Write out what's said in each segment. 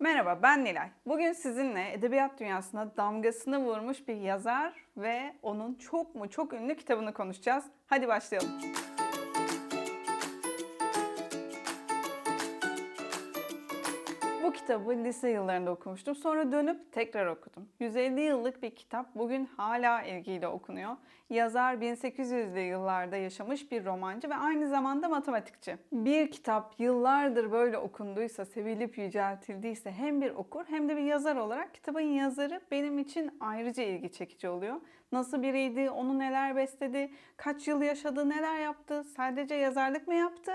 Merhaba ben Nilay. Bugün sizinle edebiyat dünyasına damgasını vurmuş bir yazar ve onun çok mu çok ünlü kitabını konuşacağız. Hadi başlayalım. Kitabı lise yıllarında okumuştum. Sonra dönüp tekrar okudum. 150 yıllık bir kitap bugün hala ilgiyle okunuyor. Yazar 1800'lü yıllarda yaşamış bir romancı ve aynı zamanda matematikçi. Bir kitap yıllardır böyle okunduysa, sevilip yüceltildiyse hem bir okur hem de bir yazar olarak kitabın yazarı benim için ayrıca ilgi çekici oluyor. Nasıl biriydi, onu neler besledi, kaç yıl yaşadı, neler yaptı, sadece yazarlık mı yaptı?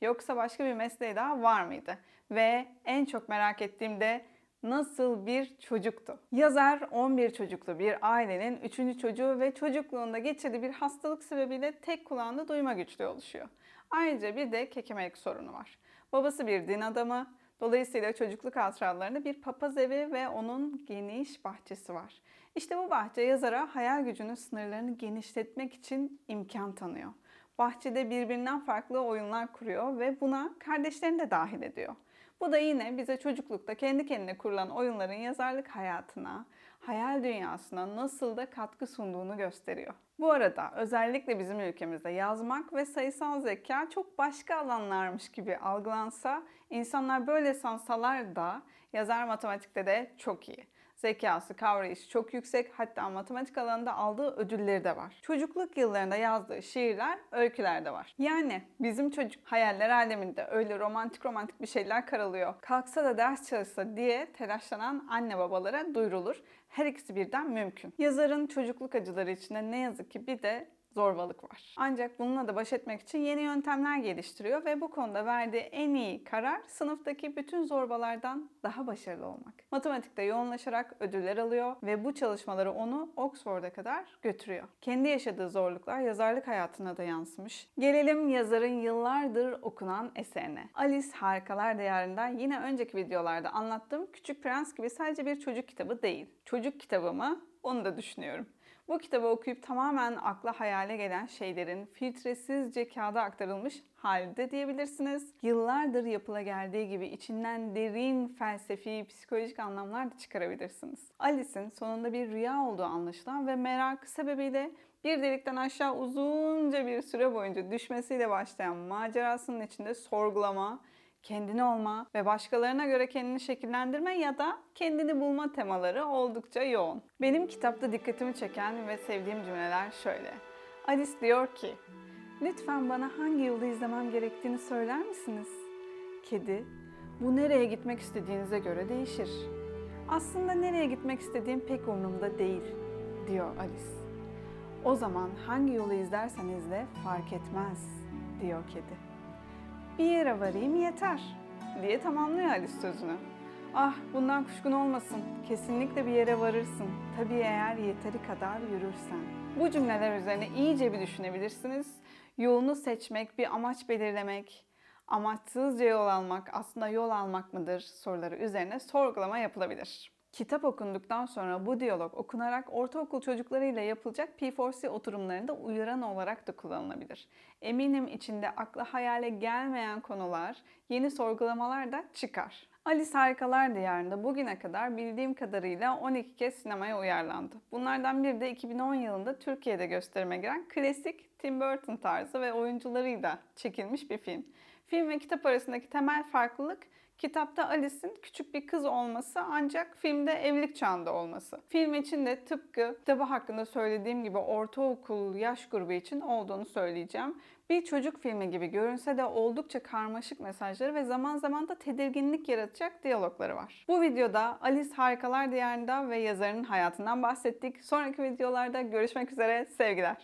Yoksa başka bir mesleği daha var mıydı? Ve en çok merak ettiğim de nasıl bir çocuktu? Yazar 11 çocuklu bir ailenin 3. çocuğu ve çocukluğunda geçirdiği bir hastalık sebebiyle tek kulağında duyma güçlüğü oluşuyor. Ayrıca bir de kekemelik sorunu var. Babası bir din adamı, dolayısıyla çocukluk hatıralarında bir papaz evi ve onun geniş bahçesi var. İşte bu bahçe yazara hayal gücünün sınırlarını genişletmek için imkan tanıyor bahçede birbirinden farklı oyunlar kuruyor ve buna kardeşlerini de dahil ediyor. Bu da yine bize çocuklukta kendi kendine kurulan oyunların yazarlık hayatına, hayal dünyasına nasıl da katkı sunduğunu gösteriyor. Bu arada özellikle bizim ülkemizde yazmak ve sayısal zeka çok başka alanlarmış gibi algılansa, insanlar böyle sansalar da yazar matematikte de çok iyi. Zekası, kavrayışı çok yüksek hatta matematik alanında aldığı ödülleri de var. Çocukluk yıllarında yazdığı şiirler, öyküler de var. Yani bizim çocuk hayaller aleminde öyle romantik romantik bir şeyler karalıyor. Kalksa da ders çalışsa diye telaşlanan anne babalara duyurulur. Her ikisi birden mümkün. Yazarın çocukluk acıları içinde ne yazık ki bir de zorbalık var. Ancak bununla da baş etmek için yeni yöntemler geliştiriyor ve bu konuda verdiği en iyi karar sınıftaki bütün zorbalardan daha başarılı olmak. Matematikte yoğunlaşarak ödüller alıyor ve bu çalışmaları onu Oxford'a kadar götürüyor. Kendi yaşadığı zorluklar yazarlık hayatına da yansımış. Gelelim yazarın yıllardır okunan eserine. Alice Harikalar Diyarı'nda yine önceki videolarda anlattığım Küçük Prens gibi sadece bir çocuk kitabı değil. Çocuk kitabı mı? Onu da düşünüyorum. Bu kitabı okuyup tamamen akla hayale gelen şeylerin filtresizce kağıda aktarılmış halde diyebilirsiniz. Yıllardır yapıla geldiği gibi içinden derin felsefi, psikolojik anlamlar da çıkarabilirsiniz. Alice'in sonunda bir rüya olduğu anlaşılan ve merak sebebiyle bir delikten aşağı uzunca bir süre boyunca düşmesiyle başlayan macerasının içinde sorgulama, kendini olma ve başkalarına göre kendini şekillendirme ya da kendini bulma temaları oldukça yoğun. Benim kitapta dikkatimi çeken ve sevdiğim cümleler şöyle. Alice diyor ki, lütfen bana hangi yolda izlemem gerektiğini söyler misiniz? Kedi, bu nereye gitmek istediğinize göre değişir. Aslında nereye gitmek istediğim pek umurumda değil, diyor Alice. O zaman hangi yolu izlersen izle fark etmez, diyor kedi bir yere varayım yeter diye tamamlıyor Alice sözünü. Ah bundan kuşkun olmasın. Kesinlikle bir yere varırsın. Tabii eğer yeteri kadar yürürsen. Bu cümleler üzerine iyice bir düşünebilirsiniz. Yolunu seçmek, bir amaç belirlemek, amaçsızca yol almak aslında yol almak mıdır soruları üzerine sorgulama yapılabilir. Kitap okunduktan sonra bu diyalog okunarak ortaokul çocuklarıyla yapılacak P4C oturumlarında uyaran olarak da kullanılabilir. Eminim içinde akla hayale gelmeyen konular, yeni sorgulamalar da çıkar. Alice Harikalar Diyarı'nda bugüne kadar bildiğim kadarıyla 12 kez sinemaya uyarlandı. Bunlardan biri de 2010 yılında Türkiye'de gösterime giren klasik Tim Burton tarzı ve oyuncularıyla çekilmiş bir film. Film ve kitap arasındaki temel farklılık Kitapta Alice'in küçük bir kız olması ancak filmde evlilik çağında olması. Film için de tıpkı kitabı hakkında söylediğim gibi ortaokul yaş grubu için olduğunu söyleyeceğim. Bir çocuk filmi gibi görünse de oldukça karmaşık mesajları ve zaman zaman da tedirginlik yaratacak diyalogları var. Bu videoda Alice Harikalar Diyarı'nda ve yazarının hayatından bahsettik. Sonraki videolarda görüşmek üzere. Sevgiler.